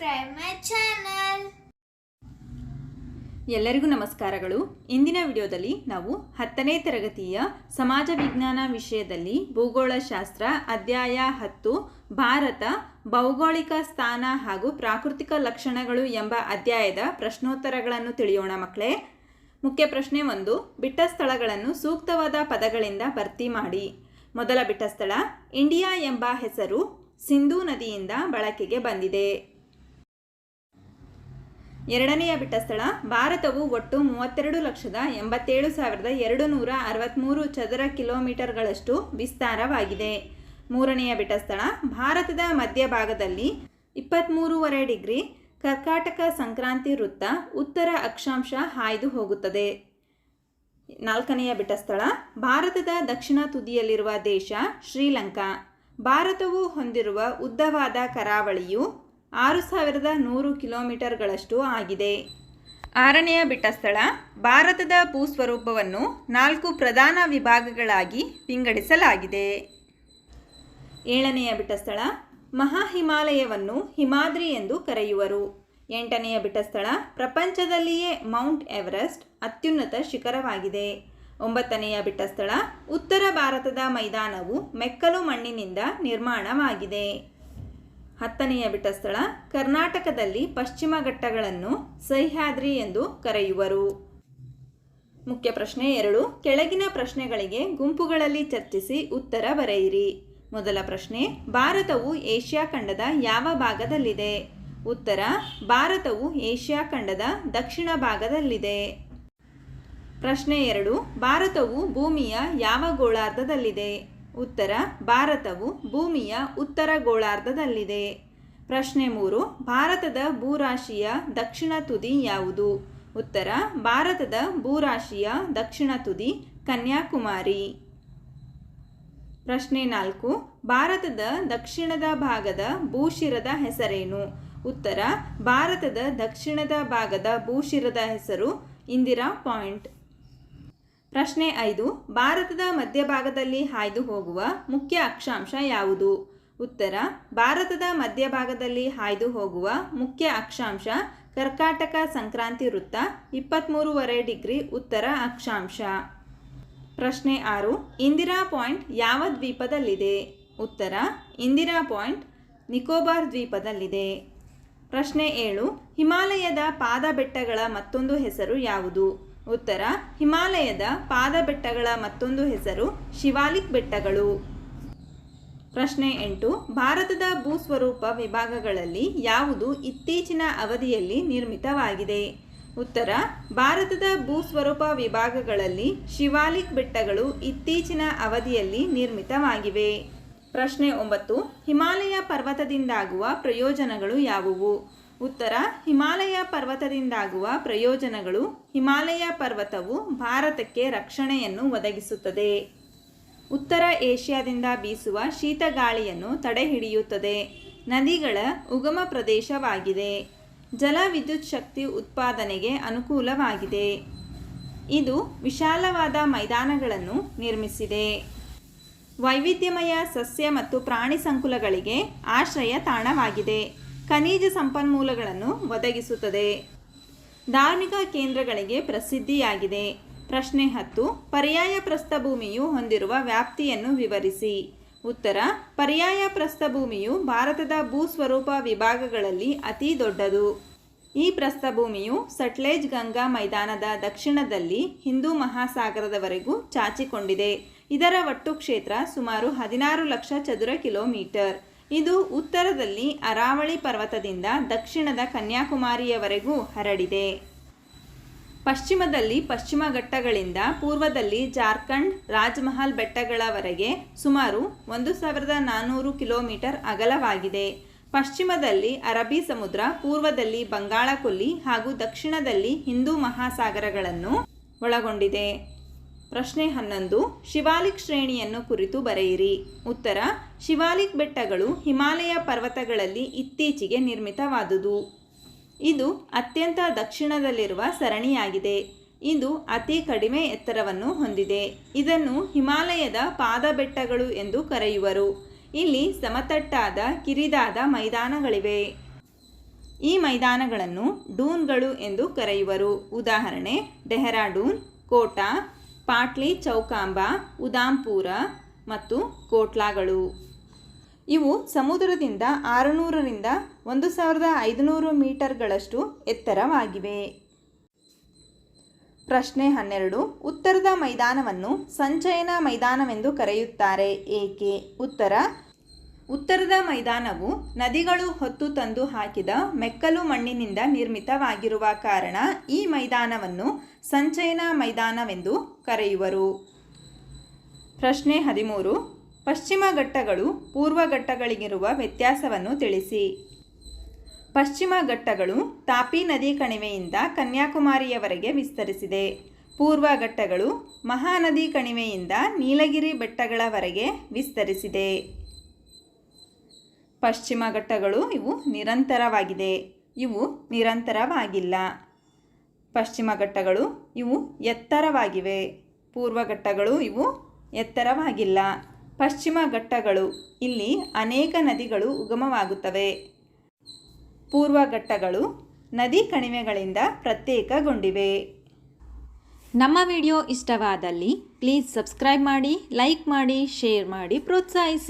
subscribe ಮೈ. ಎಲ್ಲರಿಗೂ ನಮಸ್ಕಾರಗಳು. ಇಂದಿನ ವಿಡಿಯೋದಲ್ಲಿ ನಾವು ಹತ್ತನೇ ತರಗತಿಯ ಸಮಾಜ ವಿಜ್ಞಾನ ವಿಷಯದಲ್ಲಿ ಭೂಗೋಳಶಾಸ್ತ್ರ ಅಧ್ಯಾಯ ಹತ್ತು, ಭಾರತ, ಭೌಗೋಳಿಕ ಸ್ಥಾನ ಹಾಗೂ ಪ್ರಾಕೃತಿಕ ಲಕ್ಷಣಗಳು ಎಂಬ ಅಧ್ಯಾಯದ ಪ್ರಶ್ನೋತ್ತರಗಳನ್ನು ತಿಳಿಯೋಣ ಮಕ್ಕಳೇ. ಮುಖ್ಯ ಪ್ರಶ್ನೆ ಒಂದು, ಬಿಟ್ಟ ಸ್ಥಳಗಳನ್ನು ಸೂಕ್ತವಾದ ಪದಗಳಿಂದ ಭರ್ತಿ ಮಾಡಿ. ಮೊದಲ ಬಿಟ್ಟ ಸ್ಥಳ, ಇಂಡಿಯಾ ಎಂಬ ಹೆಸರು ಸಿಂಧೂ ನದಿಯಿಂದ ಬಳಕೆಗೆ ಬಂದಿದೆ. ಎರಡನೆಯ ಬಿಟ್ಟ ಸ್ಥಳ ಭಾರತವು ಒಟ್ಟು ಮೂವತ್ತೆರಡು ಲಕ್ಷದ ಎಂಬತ್ತೇಳು ಸಾವಿರದ ಎರಡು ನೂರ ಅರವತ್ತ್ಮೂರು ಚದರ ಕಿಲೋಮೀಟರ್ಗಳಷ್ಟು ವಿಸ್ತಾರವಾಗಿದೆ. ಮೂರನೆಯ ಬಿಟ್ಟ ಸ್ಥಳ ಭಾರತದ ಮಧ್ಯಭಾಗದಲ್ಲಿ ಇಪ್ಪತ್ತ್ಮೂರುವರೆ ಡಿಗ್ರಿ ಕರ್ಕಾಟಕ ಸಂಕ್ರಾಂತಿ ವೃತ್ತ ಉತ್ತರ ಅಕ್ಷಾಂಶ ಹಾಯ್ದು ಹೋಗುತ್ತದೆ. ನಾಲ್ಕನೆಯ ಬಿಟ್ಟ ಸ್ಥಳ ಭಾರತದ ದಕ್ಷಿಣ ತುದಿಯಲ್ಲಿರುವ ದೇಶ ಶ್ರೀಲಂಕಾ. ಭಾರತವು ಹೊಂದಿರುವ ಉದ್ದವಾದ ಕರಾವಳಿಯು ಆರು ಸಾವಿರದ ನೂರು ಕಿಲೋಮೀಟರ್ಗಳಷ್ಟು ಆಗಿದೆ. ಆರನೆಯ ಬಿಟ್ಟ ಸ್ಥಳ ಭಾರತದ ಭೂಸ್ವರೂಪವನ್ನು ನಾಲ್ಕು ಪ್ರಧಾನ ವಿಭಾಗಗಳಾಗಿ ವಿಂಗಡಿಸಲಾಗಿದೆ. ಏಳನೆಯ ಬಿಟ್ಟ ಸ್ಥಳ ಮಹಾ ಹಿಮಾಲಯವನ್ನು ಹಿಮಾದ್ರಿ ಎಂದು ಕರೆಯುವರು. ಎಂಟನೆಯ ಬಿಟ್ಟ ಸ್ಥಳ ಪ್ರಪಂಚದಲ್ಲಿಯೇ ಮೌಂಟ್ ಎವರೆಸ್ಟ್ ಅತ್ಯುನ್ನತ ಶಿಖರವಾಗಿದೆ. ಒಂಬತ್ತನೆಯ ಬಿಟ್ಟ ಸ್ಥಳ ಉತ್ತರ ಭಾರತದ ಮೈದಾನವು ಮೆಕ್ಕಲು ಮಣ್ಣಿನಿಂದ ನಿರ್ಮಾಣವಾಗಿದೆ. ಹತ್ತನೆಯ ಬಿಟ್ಟ ಸ್ಥಳ ಕರ್ನಾಟಕದಲ್ಲಿ ಪಶ್ಚಿಮ ಘಟ್ಟಗಳನ್ನು ಸಹ್ಯಾದ್ರಿ ಎಂದು ಕರೆಯುವರು. ಮುಖ್ಯ ಪ್ರಶ್ನೆ ಎರಡು, ಕೆಳಗಿನ ಪ್ರಶ್ನೆಗಳಿಗೆ ಗುಂಪುಗಳಲ್ಲಿ ಚರ್ಚಿಸಿ ಉತ್ತರ ಬರೆಯಿರಿ. ಮೊದಲ ಪ್ರಶ್ನೆ, ಭಾರತವು ಏಷ್ಯಾ ಖಂಡದ ಯಾವ ಭಾಗದಲ್ಲಿದೆ? ಉತ್ತರ, ಭಾರತವು ಏಷ್ಯಾ ಖಂಡದ ದಕ್ಷಿಣ ಭಾಗದಲ್ಲಿದೆ. ಪ್ರಶ್ನೆ ಎರಡು, ಭಾರತವು ಭೂಮಿಯ ಯಾವ ಗೋಳಾರ್ಧದಲ್ಲಿದೆ? ಉತ್ತರ, ಭಾರತವು ಭೂಮಿಯ ಉತ್ತರ ಗೋಳಾರ್ಧದಲ್ಲಿದೆ. ಪ್ರಶ್ನೆ ಮೂರು, ಭಾರತದ ಭೂರಾಶಿಯ ದಕ್ಷಿಣ ತುದಿ ಯಾವುದು? ಉತ್ತರ, ಭಾರತದ ಭೂರಾಶಿಯ ದಕ್ಷಿಣ ತುದಿ ಕನ್ಯಾಕುಮಾರಿ. ಪ್ರಶ್ನೆ ನಾಲ್ಕು, ಭಾರತದ ದಕ್ಷಿಣದ ಭಾಗದ ಭೂಶಿರದ ಹೆಸರೇನು? ಉತ್ತರ, ಭಾರತದ ದಕ್ಷಿಣದ ಭಾಗದ ಭೂಶಿರದ ಹೆಸರು ಇಂದಿರಾ ಪಾಯಿಂಟ್. ಪ್ರಶ್ನೆ ಐದು, ಭಾರತದ ಮಧ್ಯಭಾಗದಲ್ಲಿ ಹಾಯ್ದು ಹೋಗುವ ಮುಖ್ಯ ಅಕ್ಷಾಂಶ ಯಾವುದು? ಉತ್ತರ, ಭಾರತದ ಮಧ್ಯಭಾಗದಲ್ಲಿ ಹಾಯ್ದು ಹೋಗುವ ಮುಖ್ಯ ಅಕ್ಷಾಂಶ ಕರ್ಕಾಟಕ ಸಂಕ್ರಾಂತಿ ವೃತ್ತ ಇಪ್ಪತ್ತ್ಮೂರುವರೆ ಡಿಗ್ರಿ ಉತ್ತರ ಅಕ್ಷಾಂಶ. ಪ್ರಶ್ನೆ ಆರು, ಇಂದಿರಾ ಪಾಯಿಂಟ್ ಯಾವ ದ್ವೀಪದಲ್ಲಿದೆ? ಉತ್ತರ, ಇಂದಿರಾ ಪಾಯಿಂಟ್ ನಿಕೋಬಾರ್ ದ್ವೀಪದಲ್ಲಿದೆ. ಪ್ರಶ್ನೆ ಏಳು, ಹಿಮಾಲಯದ ಪಾದ ಬೆಟ್ಟಗಳ ಮತ್ತೊಂದು ಹೆಸರು ಯಾವುದು? ಉತ್ತರ, ಹಿಮಾಲಯದ ಪಾದ ಬೆಟ್ಟಗಳ ಮತ್ತೊಂದು ಹೆಸರು ಶಿವಾಲಿಕ್ ಬೆಟ್ಟಗಳು. ಪ್ರಶ್ನೆ ಎಂಟು, ಭಾರತದ ಭೂಸ್ವರೂಪ ವಿಭಾಗಗಳಲ್ಲಿ ಯಾವುದು ಇತ್ತೀಚಿನ ಅವಧಿಯಲ್ಲಿ ನಿರ್ಮಿತವಾಗಿದೆ? ಉತ್ತರ, ಭಾರತದ ಭೂಸ್ವರೂಪ ವಿಭಾಗಗಳಲ್ಲಿ ಶಿವಾಲಿಕ್ ಬೆಟ್ಟಗಳು ಇತ್ತೀಚಿನ ಅವಧಿಯಲ್ಲಿ ನಿರ್ಮಿತವಾಗಿವೆ. ಪ್ರಶ್ನೆ ಒಂಬತ್ತು, ಹಿಮಾಲಯ ಪರ್ವತದಿಂದಾಗುವ ಪ್ರಯೋಜನಗಳು ಯಾವುವು? ಉತ್ತರ, ಹಿಮಾಲಯ ಪರ್ವತದಿಂದಾಗುವ ಪ್ರಯೋಜನಗಳು, ಹಿಮಾಲಯ ಪರ್ವತವು ಭಾರತಕ್ಕೆ ರಕ್ಷಣೆಯನ್ನು ಒದಗಿಸುತ್ತದೆ. ಉತ್ತರ ಏಷ್ಯಾದಿಂದ ಬೀಸುವ ಶೀತಗಾಳಿಯನ್ನು ತಡೆಹಿಡಿಯುತ್ತದೆ. ನದಿಗಳ ಉಗಮ ಪ್ರದೇಶವಾಗಿದೆ. ಜಲ ವಿದ್ಯುತ್ ಶಕ್ತಿ ಉತ್ಪಾದನೆಗೆ ಅನುಕೂಲವಾಗಿದೆ. ಇದು ವಿಶಾಲವಾದ ಮೈದಾನಗಳನ್ನು ನಿರ್ಮಿಸಿದೆ. ವೈವಿಧ್ಯಮಯ ಸಸ್ಯ ಮತ್ತು ಪ್ರಾಣಿ ಸಂಕುಲಗಳಿಗೆ ಆಶ್ರಯ ತಾಣವಾಗಿದೆ. ಖನಿಜ ಸಂಪನ್ಮೂಲಗಳನ್ನು ಒದಗಿಸುತ್ತದೆ. ಧಾರ್ಮಿಕ ಕೇಂದ್ರಗಳಿಗೆ ಪ್ರಸಿದ್ಧಿಯಾಗಿದೆ. ಪ್ರಶ್ನೆ ಹತ್ತು, ಪರ್ಯಾಯ ಪ್ರಸ್ಥಭೂಮಿಯು ಹೊಂದಿರುವ ವ್ಯಾಪ್ತಿಯನ್ನು ವಿವರಿಸಿ. ಉತ್ತರ, ಪರ್ಯಾಯ ಪ್ರಸ್ಥಭೂಮಿಯು ಭಾರತದ ಭೂಸ್ವರೂಪ ವಿಭಾಗಗಳಲ್ಲಿ ಅತಿ ದೊಡ್ಡದು. ಈ ಪ್ರಸ್ಥಭೂಮಿಯು ಸಟ್ಲೇಜ್ ಗಂಗಾ ಮೈದಾನದ ದಕ್ಷಿಣದಲ್ಲಿ ಹಿಂದೂ ಮಹಾಸಾಗರದವರೆಗೂ ಚಾಚಿಕೊಂಡಿದೆ. ಇದರ ಒಟ್ಟು ಕ್ಷೇತ್ರ ಸುಮಾರು ಹದಿನಾರು ಲಕ್ಷ ಚದುರ ಕಿಲೋಮೀಟರ್. ಇದು ಉತ್ತರದಲ್ಲಿ ಅರಾವಳಿ ಪರ್ವತದಿಂದ ದಕ್ಷಿಣದ ಕನ್ಯಾಕುಮಾರಿಯವರೆಗೂ ಹರಡಿದೆ. ಪಶ್ಚಿಮದಲ್ಲಿ ಪಶ್ಚಿಮ ಘಟ್ಟಗಳಿಂದ ಪೂರ್ವದಲ್ಲಿ ಜಾರ್ಖಂಡ್ ರಾಜ್ಮಹಲ್ ಬೆಟ್ಟಗಳವರೆಗೆ ಸುಮಾರು ಒಂದು ಸಾವಿರದ ನಾನ್ನೂರು ಕಿಲೋಮೀಟರ್ ಅಗಲವಾಗಿದೆ. ಪಶ್ಚಿಮದಲ್ಲಿ ಅರಬ್ಬಿ ಸಮುದ್ರ, ಪೂರ್ವದಲ್ಲಿ ಬಂಗಾಳ ಕೊಲ್ಲಿ ಹಾಗೂ ದಕ್ಷಿಣದಲ್ಲಿ ಹಿಂದೂ ಮಹಾಸಾಗರಗಳನ್ನು ಒಳಗೊಂಡಿದೆ. ಪ್ರಶ್ನೆ ಹನ್ನೊಂದು, ಶಿವಾಲಿಕ್ ಶ್ರೇಣಿಯನ್ನು ಕುರಿತು ಬರೆಯಿರಿ. ಉತ್ತರ, ಶಿವಾಲಿಕ್ ಬೆಟ್ಟಗಳು ಹಿಮಾಲಯ ಪರ್ವತಗಳಲ್ಲಿ ಇತ್ತೀಚೆಗೆ ನಿರ್ಮಿತವಾದುದು. ಇದು ಅತ್ಯಂತ ದಕ್ಷಿಣದಲ್ಲಿರುವ ಸರಣಿಯಾಗಿದೆ. ಇದು ಅತಿ ಕಡಿಮೆ ಎತ್ತರವನ್ನು ಹೊಂದಿದೆ. ಇದನ್ನು ಹಿಮಾಲಯದ ಪಾದ ಬೆಟ್ಟಗಳು ಎಂದು ಕರೆಯುವರು. ಇಲ್ಲಿ ಸಮತಟ್ಟಾದ, ಕಿರಿದಾದ ಮೈದಾನಗಳಿವೆ. ಈ ಮೈದಾನಗಳನ್ನು ಡೂನ್ಗಳು ಎಂದು ಕರೆಯುವರು. ಉದಾಹರಣೆ, ಡೆಹರಾಡೂನ್, ಕೋಟಾ ಪಾಟ್ಲಿ, ಚೌಕಾಂಬ, ಉದಾಂಪುರ ಮತ್ತು ಕೋಟ್ಲಾಗಳು. ಇವು ಸಮುದ್ರದಿಂದ ಆರುನೂರರಿಂದ ಒಂದು ಸಾವಿರದ ಐದುನೂರು ಮೀಟರ್ಗಳಷ್ಟು ಎತ್ತರವಾಗಿವೆ. ಪ್ರಶ್ನೆ ಹನ್ನೆರಡು, ಉತ್ತರದ ಮೈದಾನವನ್ನು ಸಂಚಯನ ಮೈದಾನವೆಂದು ಕರೆಯುತ್ತಾರೆ ಏಕೆ? ಉತ್ತರ ಉತ್ತರದ ಮೈದಾನವು ನದಿಗಳು ಹೊತ್ತು ತಂದು ಹಾಕಿದ ಮೆಕ್ಕಲು ಮಣ್ಣಿನಿಂದ ನಿರ್ಮಿತವಾಗಿರುವ ಕಾರಣ ಈ ಮೈದಾನವನ್ನು ಸಂಚಯನ ಮೈದಾನವೆಂದು ಕರೆಯುವರು. ಪ್ರಶ್ನೆ ಹದಿಮೂರು. ಪಶ್ಚಿಮ ಘಟ್ಟಗಳು ಪೂರ್ವ ಘಟ್ಟಗಳಿಗಿರುವ ವ್ಯತ್ಯಾಸವನ್ನು ತಿಳಿಸಿ. ಪಶ್ಚಿಮ ಘಟ್ಟಗಳು ತಾಪಿ ನದಿ ಕಣಿವೆಯಿಂದ ಕನ್ಯಾಕುಮಾರಿಯವರೆಗೆ ವಿಸ್ತರಿಸಿದೆ. ಪೂರ್ವ ಘಟ್ಟಗಳು ಮಹಾನದಿ ಕಣಿವೆಯಿಂದ ನೀಲಗಿರಿ ಬೆಟ್ಟಗಳವರೆಗೆ ವಿಸ್ತರಿಸಿದೆ. ಪಶ್ಚಿಮ ಘಟ್ಟಗಳು ಇವು ನಿರಂತರವಾಗಿದೆ. ಇವು ನಿರಂತರವಾಗಿಲ್ಲ. ಪಶ್ಚಿಮ ಘಟ್ಟಗಳು ಇವು ಎತ್ತರವಾಗಿವೆ. ಪೂರ್ವ ಘಟ್ಟಗಳು ಇವು ಎತ್ತರವಾಗಿಲ್ಲ. ಪಶ್ಚಿಮ ಘಟ್ಟಗಳು ಇಲ್ಲಿ ಅನೇಕ ನದಿಗಳು ಉಗಮವಾಗುತ್ತವೆ. ಪೂರ್ವ ಘಟ್ಟಗಳು ನದಿ ಕಣಿವೆಗಳಿಂದ ಪ್ರತ್ಯೇಕಗೊಂಡಿವೆ. ನಮ್ಮ ವಿಡಿಯೋ ಇಷ್ಟವಾದಲ್ಲಿ ಪ್ಲೀಸ್ ಸಬ್ಸ್ಕ್ರೈಬ್ ಮಾಡಿ, ಲೈಕ್ ಮಾಡಿ, ಶೇರ್ ಮಾಡಿ, ಪ್ರೋತ್ಸಾಹಿಸಿ.